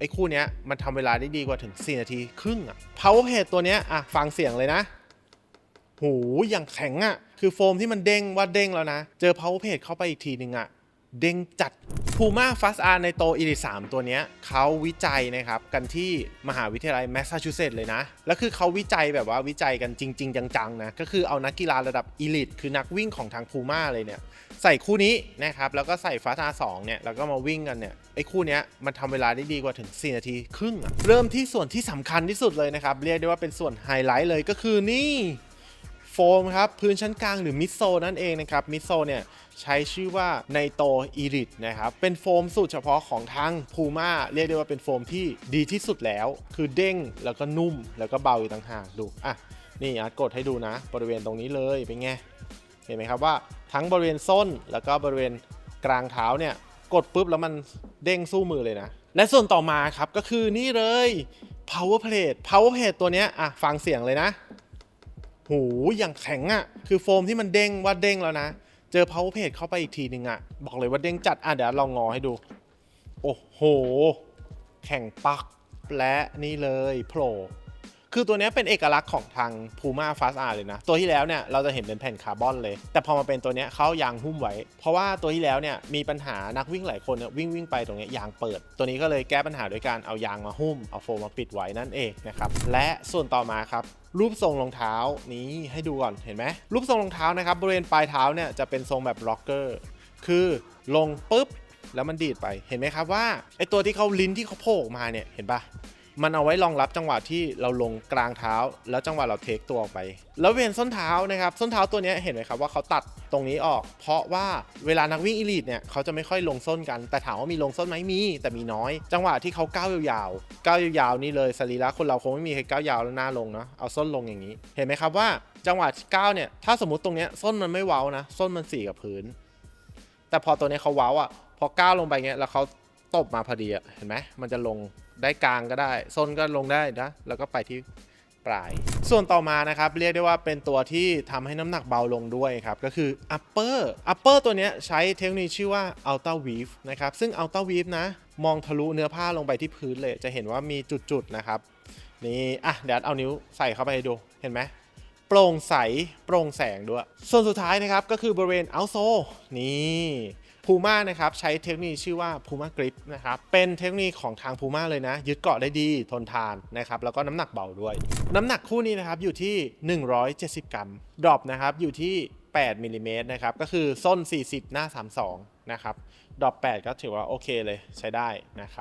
ไอ้คู่เนี้ยมันทำเวลาได้ดีกว่าถึง 4 นาทีครึ่งอะ Powerhead ตัวเนี้ยอะฟังเสียงเลยนะ หูอย่างแข็งอะคือโฟมที่มันเด้งว่าเด้งแล้วนะ เจอ Powerhead เข้าไปอีกทีหนึ่งอะเด้งจัด Puma Fast R ในโต Elite 3ตัวนี้เขาวิจัยนะครับ กันที่มหาวิทยาลัยแมสซาชูเซตส์เลยนะ แล้วคือเขาวิจัยแบบว่าวิจัยกันจริง ๆ จัง ๆ นะ ก็คือเอานักกีฬาระดับ Elite คือนักวิ่งของทาง Puma เลยเนี่ย ใส่คู่นี้นะครับ แล้วก็ใส่ Fast R 2เนี่ยแล้วก็มาวิ่งกันเนี่ยไอ้คู่เนี้ยมันทำเวลาได้ดีกว่าถึง 4 นาทีครึ่งอะเริ่มที่ส่วนที่สำคัญที่สุดเลยนะครับเรียกได้ว่าเป็นส่วนไฮไลท์เลยก็คือนี่ มครับ พื้นชั้นกลางหรือมิโซนั่นเองนะครับ มิโซเนี่ยใช้ชื่อว่าไนโตอีริตนะครับ เป็นโฟมสูตรเฉพาะของทางพูม่าเรียกได้ว่าเป็นโฟมที่ดีที่สุดแล้ว คือเด้งแล้วก็นุ่มแล้วก็เบาอีกต่างหากดูอะนี่อาร์ตกดให้ดูนะ บริเวณตรงนี้เลยเป็นไงเห็นไหมครับว่าทั้งบริเวณส้นแล้วก็บริเวณกลางเท้าเนี่ยกดปุ๊บแล้วมันเด้งสู้มือเลยนะ และส่วนต่อมาครับก็คือนี่เลย power plate power plate ตัวเนี้ยอะฟังเสียงเลยนะ หูอย่างแข็งอะ่ะ คือโฟมที่มันเด้งว่าเด้งแล้วนะ เจอ power page เข้าไปอีกทีหนึ่งอะ่ะ บอกเลยว่าเด้งจัด อะเดี๋ยวลองงอให้ดู โอ้โห แข่งปักและนี่เลยโผล่ คือตัวนี้เป็นเอกลักษณ์ของทาง Puma Fast R เลยนะ ตัวที่แล้วเนี่ยเราจะเห็นเป็นแผ่นคาร์บอนเลย แต่พอมาเป็นตัวนี้เขายางหุ้มไว้ เพราะว่าตัวที่แล้วเนี่ยมีปัญหานักวิ่งหลายคนเนี่ยวิ่งวิ่งไปตรงเนี้ยยางเปิด ตัวนี้ก็เลยแก้ปัญหาด้วยการเอายางมาหุ้มเอาโฟมมาปิดไว้นั่นเองนะครับและส่วนต่อมาครับรูปทรงรองเท้านี้ให้ดูก่อนเห็นไหมรูปทรงรองเท้านะครับบริเวณปลายเท้าเนี่ยจะเป็นทรงแบบล็อกเกอร์คือลงปุ๊บแล้วมันดีดไปเห็นไหมครับว่าไอตัวที่เขาลิ้นที่เขาโผล่ออกมาเนี่ยเห็นปะ มันเอาไว้รองรับจังหวะที่เราลงกลางเท้า แล้วจังหวะเราเทคตัวออกไป แล้วเวนส้นเท้านะครับส้นเท้าตัวนี้เห็นไหมครับว่าเขาตัดตรงนี้ออก เพราะว่าเวลานักวิ่งอีลิทเนี่ยเขาจะไม่ค่อยลงส้นกัน แต่ถามว่ามีลงส้นไหมมี แต่มีน้อย จังหวะที่เขาก้าวยาวๆก้าวยาวๆนี่เลยสรีระคนเราคงไม่มีใครก้าวยาวแล้วหน้าลงเนาะเอาส้นลงอย่างนี้ เห็นไหมครับว่าจังหวะก้าวเนี่ยถ้าสมมติตรงนี้ส้นมันไม่เว้านะส้นมันสี่กับพื้น แต่พอตัวนี้เขาเว้าอะพอก้าวลงไปเงี้ยแล้วเขา ตบมาพอดีอะเห็นไหมมันจะลงได้กลางก็ได้ส้นก็ลงได้นะ แล้วก็ไปที่ปลาย ส่วนต่อมานะครับเรียกได้ว่าเป็นตัวที่ทำให้น้ำหนักเบาลงด้วยครับ ก็คือ upper upper ตัวนี้ใช้เทคโนโลยีชื่อว่า ultra weave นะครับ ซึ่ง ultra weave นะ มองทะลุเนื้อผ้าลงไปที่พื้นเลย จะเห็นว่ามีจุดๆนะครับ นี่ อะ เดี๋ยวเอานิ้วใส่เข้าไปให้ดู เห็นไหมโปร่งใส โปร่งแสงด้วย ส่วนสุดท้ายนะครับ ก็คือบริเวณ outsole นี่ พูม่านะครับใช้เทคโนโลยีชื่อว่า Puma Grip นะครับเป็นเทคโนโลยีของทาง Puma เลยนะ ยึดเกาะได้ดีทนทานนะครับแล้วก็น้ำหนักเบาด้วย น้ำหนักคู่นี้นะครับอยู่ที่ 170 กรัมดรอปนะครับอยู่ที่ 8มิลลิเมตรนะครับก็คือส้น 40 หน้า 32นะครับดรอป8ก็ถือว่าโอเคเลยใช้ได้นะครับ